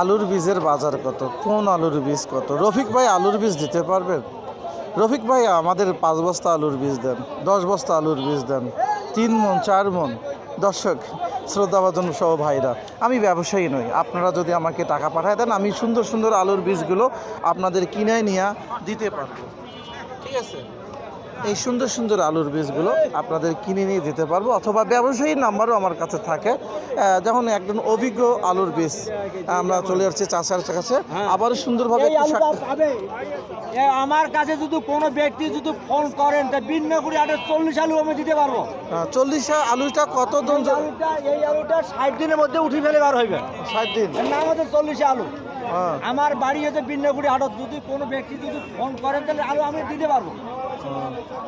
আলুর বীজের বাজার কত? কোন আলুর বীজ কত? রফিক ভাই, আলুর বীজ দিতে পারবেন? রফিক ভাই, আমাদের পাঁচ বস্তা আলুর বীজ দেন, দশ বস্তা আলুর বীজ দেন, তিন মন, চার মন। দর্শক, শ্রদ্ধাভাজন সহ ভাইরা, আমি ব্যবসায়ী নই। আপনারা যদি আমাকে টাকা পাঠায় দেন, আমি সুন্দর সুন্দর আলুর বীজগুলো আপনাদের কিনে নিয়ে দিতে পারব। ঠিক আছে? এই সুন্দর সুন্দর আলুর বীজগুলো আপনাদের কিনে নিয়ে দিতে পারব অথবা ব্যবসায়ী নাম্বারও আমার কাছে থাকে। যেমন একজন অভিজ্ঞ আলুর বীজ আমরা চলে যাচ্ছি চাষার কাছে। সুন্দরভাবে হ্যাঁ। পাবে এ আমার কাছে যদি কোনো ব্যক্তি যদি ফোন করেন তা ভিন্ন করে আটে চল্লিশ আলু আমি দিতে পারব। চল্লিশ আলুটা কত দিন এই আলুটা ষাট দিনের মধ্যে উঠে ফেলে বার হইবে। ষাট দিন। নাম হচ্ছে চল্লিশ আলু। হ্যাঁ। আমার বাড়ি হচ্ছে বিন্নগুড়ি হাটত যদি কোনো ব্যক্তি যদি ফোন করেন তাহলে আলু আমি দিতে পারব।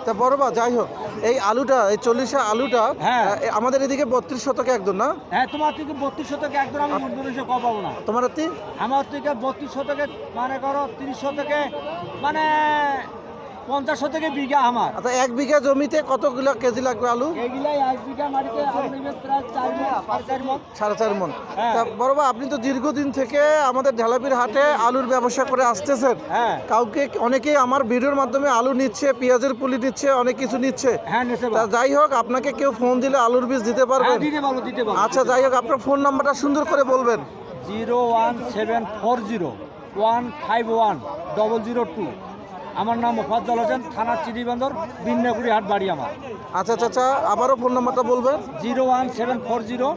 তা বড় বা যাই হোক এই আলুটা এই চল্লিশা আলুটা হ্যাঁ। আমাদের এদিকে বত্রিশ শতকে একদম না? হ্যাঁ তোমার থেকে বত্রিশ শতকে একদম আমি মধ্যপ্রদেশে কম পাবো না। তোমার আমার থেকে বত্রিশ শতকে মানে করো তিরিশ শতকে মানে পঞ্চাশ শতকে বিঘা আমার। আচ্ছা এক বিঘা জমিতে কতগুলো কেজি লাগবে আলু? এক বিঘা মাটিতে সাড়ে চার মন। হ্যাঁ। বড় আপনি তো দীর্ঘদিন থেকে আমাদের ঢেলাপির হাটে আলুর ব্যবসা করে আসতেছেন। হ্যাঁ। কাউকে অনেকেই আমার ভিডিওর মাধ্যমে আলু নিচ্ছে পেঁয়াজের পুলি নিচ্ছে অনেক কিছু নিচ্ছে। হ্যাঁ যাই হোক আপনাকে কেউ ফোন দিলে আলুর বীজ পারবেন? দিতে পারব। আচ্ছা যাই হোক আপনার ফোন নাম্বারটা সুন্দর করে বলবেন। Zero one seven four zero one five one double zero two. আমার নাম মোফাজ্জল হোসেন থানা চিড়িবন্দর বিন্নাগুড়ি হাট বাড়ি আমার। আচ্ছা আচ্ছা আচ্ছা আবারও ফোন নাম্বারটা বলবেন zero one seven four zero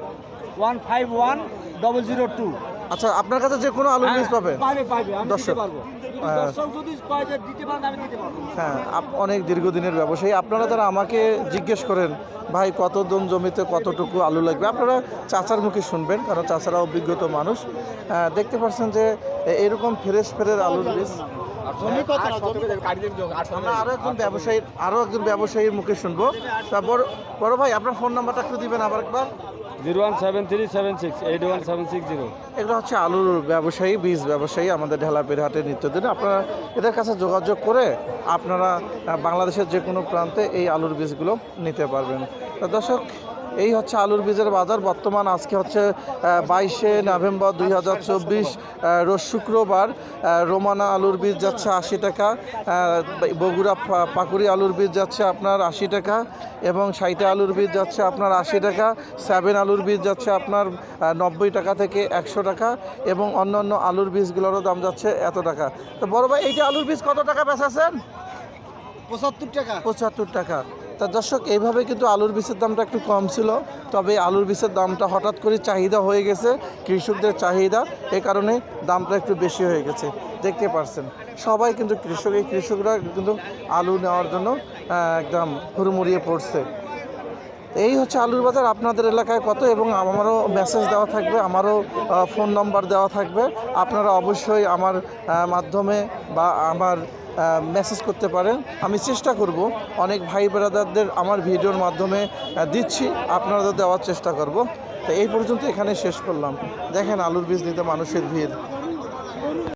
one five one double zero two. আচ্ছা আপনার কাছে যে কোনো আলুর বীজ পাবে? পাবে পাবে আমি দর্শক। দিতে পারব যদি হ্যাঁ। দর্শক যদি কয় যে দিতে পারেন আমি দিতে পারব। হ্যাঁ আপ- অনেক দীর্ঘদিনের ব্যবসায়ী। আপনারা যারা আমাকে জিজ্ঞেস করেন ভাই কত দন জমিতে কতটুকু আলু লাগবে? আপনারা চাচার মুখে শুনবেন কারণ চাচারা অভিজ্ঞত মানুষ। আহ, দেখতে পাচ্ছেন যে এ- এরকম ফ্রেশ ফ্রেশ আলুর বীজ আমরা আরও একজন ব্যবসায়ীর আরও একজন ব্যবসায়ীর মুখে শুনব। তা বড় বড় ভাই আপনার ফোন নাম্বারটা একটু দিবেন আবার একবার। Zero one seven three seven six eight one seven six zero. এগুলো হচ্ছে আলুর ব্যবসায়ী বীজ ব্যবসায়ী আমাদের ঢেলাপির হাটে নিত্যদিন আপনারা এদের কাছে যোগাযোগ করে আপনারা বাংলাদেশের যে কোনো প্রান্তে এই আলুর বীজগুলো নিতে পারবেন। তো দর্শক এই হচ্ছে আলুর বীজের বাজার। বর্তমান আজকে হচ্ছে বাইশে নভেম্বর দুই হাজার চব্বিশ রোজ শুক্রবার রোমানা আলুর বীজ যাচ্ছে আশি টাকা বগুড়া পাকুড়ি আলুর বীজ যাচ্ছে আপনার আশি টাকা এবং সাইটা আলুর বীজ যাচ্ছে আপনার আশি টাকা সেভেন আলুর বীজ যাচ্ছে আপনার নব্বই টাকা থেকে একশো টাকা এবং অন্যান্য আলুর বীজগুলোরও দাম যাচ্ছে এত টাকা। তো বড় ভাই এইটা আলুর বীজ কত টাকা বেচাছেন? পঁচাত্তর টাকা। পঁচাত্তর টাকা। তা দর্শক, এইভাবে কিন্তু আলুর বীজের দামটা একটু কম ছিল, তবে আলুর বীজের দামটা হঠাৎ করে চাহিদা হয়ে গেছে, কৃষকদের চাহিদা, এ কারণে দামটা একটু বেশি হয়ে গেছে। দেখতে পারছেন, সবাই কিন্তু কৃষক, এই কৃষকরা কিন্তু আলু নেওয়ার জন্য একদম হুড়মুড়িয়ে পড়ছে। এই হচ্ছে আলুর বাজার, আপনাদের এলাকায় কত এবং আমারও মেসেজ দেওয়া থাকবে, আমারও ফোন নাম্বার দেওয়া থাকবে। আপনারা অবশ্যই আমার মাধ্যমে বা আমার মেসেজ করতে পারেন। আমি চেষ্টা করব অনেক ভাই ব্রাদারদের আমার ভিডিওর মাধ্যমে দিচ্ছি। আপনারা দেওয়ার চেষ্টা করব। তো এই পর্যন্ত এখানে শেষ করলাম। দেখেন আলুর বীজ নিতে মানুষের ভিড়।